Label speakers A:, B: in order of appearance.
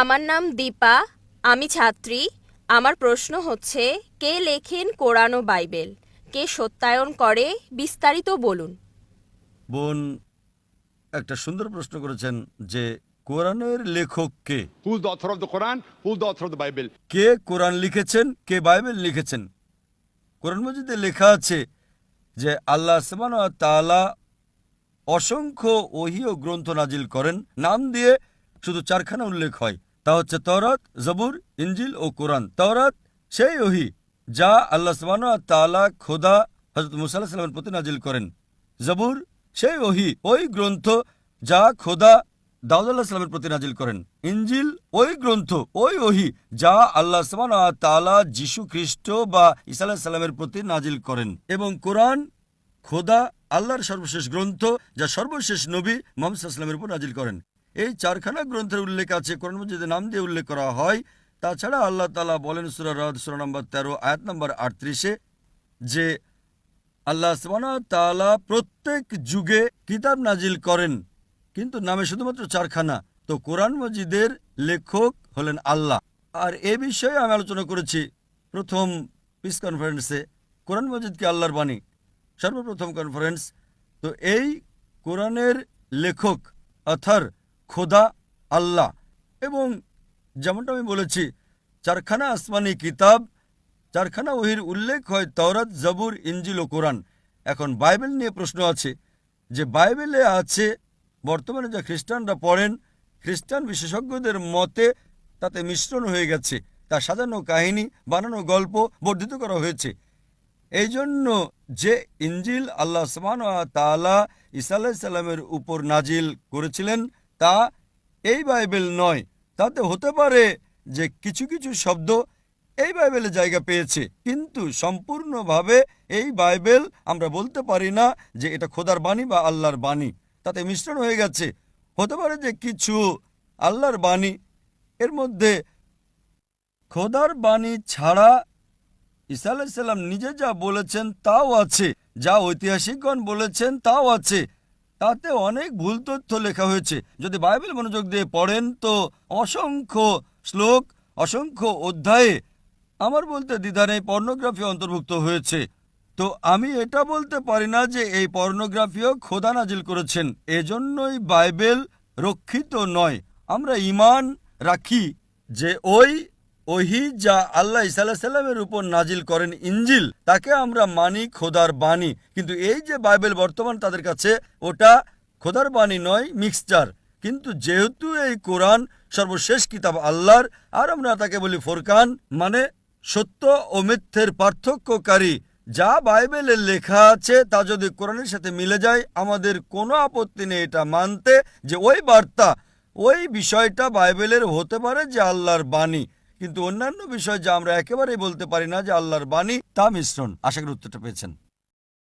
A: আমার নাম দীপা আমি ছাত্রী। আমার প্রশ্ন হচ্ছে কে লেখেন কোরআন ও বাইবেল? কে সত্যায়ন করে? বিস্তারিত বলুন।
B: বোন একটা সুন্দর প্রশ্ন করেছেন যে কোরআনের লেখক কে?
C: Who's the author of the Quran? Who's the author of the Bible?
B: K Quran লিখেছেন কে বাইবেল লিখেছেন? কোরআন মজিদে লেখা আছে যে আল্লাহ সমান তাআলা অসংখ্য ওহি ও গ্রন্থ নাজিল করেন। নাম দিয়ে শুধু চারখানা উল্লেখ হয়। তা হচ্ছে তরাত জবুর ইঞ্জিল ও কোরআন। তরাত সেই ওহি যা আল্লাহ সমান তালা খোদা হজরত মুসাল্লাহ সাল্লামের প্রতি নাজিল করেন। জবুর সেই ওহি, ওই গ্রন্থ যা খোদা দাউদ আল্লাহ সাল্লামের প্রতি নাজিল করেন। ইঞ্জিল ওই গ্রন্থ, ওই ওহি যা আল্লাহ সামান তালা যিশু খ্রিস্ট বা ইসা আল্লাহ সাল্লামের প্রতি নাজিল করেন। এবং কোরআন খোদা আল্লাহর সর্বশেষ গ্রন্থ যা সর্বশেষ নবী মোহাম্মদ সাল্লামের উপর নাজিল করেন। এই চারখানা গ্রন্থের উল্লেখ আছে, কোরআন মজিদের নাম দিয়ে উল্লেখ করা হয়। তাছাড়া আল্লাহ তালা বলেন সুরা রদ, সুরা নম্বর তেরো, আয়াত নম্বর আটত্রিশে যে আল্লাহ তালা প্রত্যেক যুগে কিতাব নাজিল করেন, কিন্তু নামে শুধুমাত্র চারখানা। তো কোরআন মজিদের লেখক হলেন আল্লাহ। আর এ বিষয়ে আমি আলোচনা করেছি প্রথম পিস কনফারেন্সে কোরআন মজিদকে আল্লাহর বাণী? সর্বপ্রথম কনফারেন্স তো এই কোরআনের লেখক অথার খোদা আল্লাহ। এবং যেমনটা আমি বলেছি, চারখানা আসমানি কিতাব, চারখানা ওহির উল্লেখ হয় তওরাত, জবুর ইঞ্জিল ও কোরআন। এখন বাইবেল নিয়ে প্রশ্ন আছে যে বাইবেলে আছে, বর্তমানে যা খ্রিস্টানরা পড়েন, খ্রিস্টান বিশেষজ্ঞদের মতে তাতে মিশ্রণ হয়ে গেছে। তা সাজানো কাহিনী, বানানো গল্প বর্ধিত করা হয়েছে। এই জন্য যে ইঞ্জিল আল্লাহ সমান তালা ইসা আলাহ সাল্লামের উপর নাজিল করেছিলেন তা এই বাইবেল নয়। তাতে হতে পারে যে কিছু কিছু শব্দ এই বাইবেলে জায়গা পেয়েছে, কিন্তু সম্পূর্ণভাবে এই বাইবেল আমরা বলতে পারি না যে এটা খোদার বাণী বা আল্লাহর বাণী। তাতে মিশ্রণ হয়ে গেছে। হতে পারে যে কিছু আল্লাহর বাণী, এর মধ্যে খোদার বাণী ছাড়া ঈসা আলাইসাল্লাম নিজে যা বলেছেন তাও আছে, যা ঐতিহাসিকগণ বলেছেন তাও আছে। তাতে অনেক ভুল তথ্য লেখা হয়েছে। যদি বাইবেল মনোযোগ দিয়ে পড়েন তো অসংখ্য শ্লোক, অসংখ্য অধ্যায়ে আমার বলতে দ্বিধানে পর্নোগ্রাফি অন্তর্ভুক্ত হয়েছে। তো আমি এটা বলতে পারি না যে এই পর্নোগ্রাফিও খোদা নাজিল করেছেন। এজন্যই বাইবেল রক্ষিত নয়। আমরা ইমান রাখি যে ওই ওহি যা আল্লাহ ইসাল্লাহ সাল্লামের উপর নাজিল করেন ইঞ্জিল তাকে আমরা মানি খোদার বাণী। কিন্তু এই যে বাইবেল বর্তমান তাদের কাছে, ওটা খোদার বাণী নয়, মিক্সচার। কিন্তু যেহেতু এই কোরআন সর্বশেষ কিতাব আল্লাহর, আর আমরা তাকে বলি ফোরকান মানে সত্য ও মিথ্যের পার্থক্যকারী, যা বাইবেলে লেখা আছে, তা যদি কোরআনের সাথে মিলে যায়, আমাদের কোনো আপত্তি নেই এটা মানতে যে ওই বার্তা, ওই বিষয়টা বাইবেলের হতে পারে যে আল্লাহর বাণী। কিন্তু অন্যান্য বিষয় যা আমরা একেবারেই বলতে পারি না যে আল্লাহর বাণী, তা মিশ্রণ। আশা করি উত্তরটা পেয়েছেন।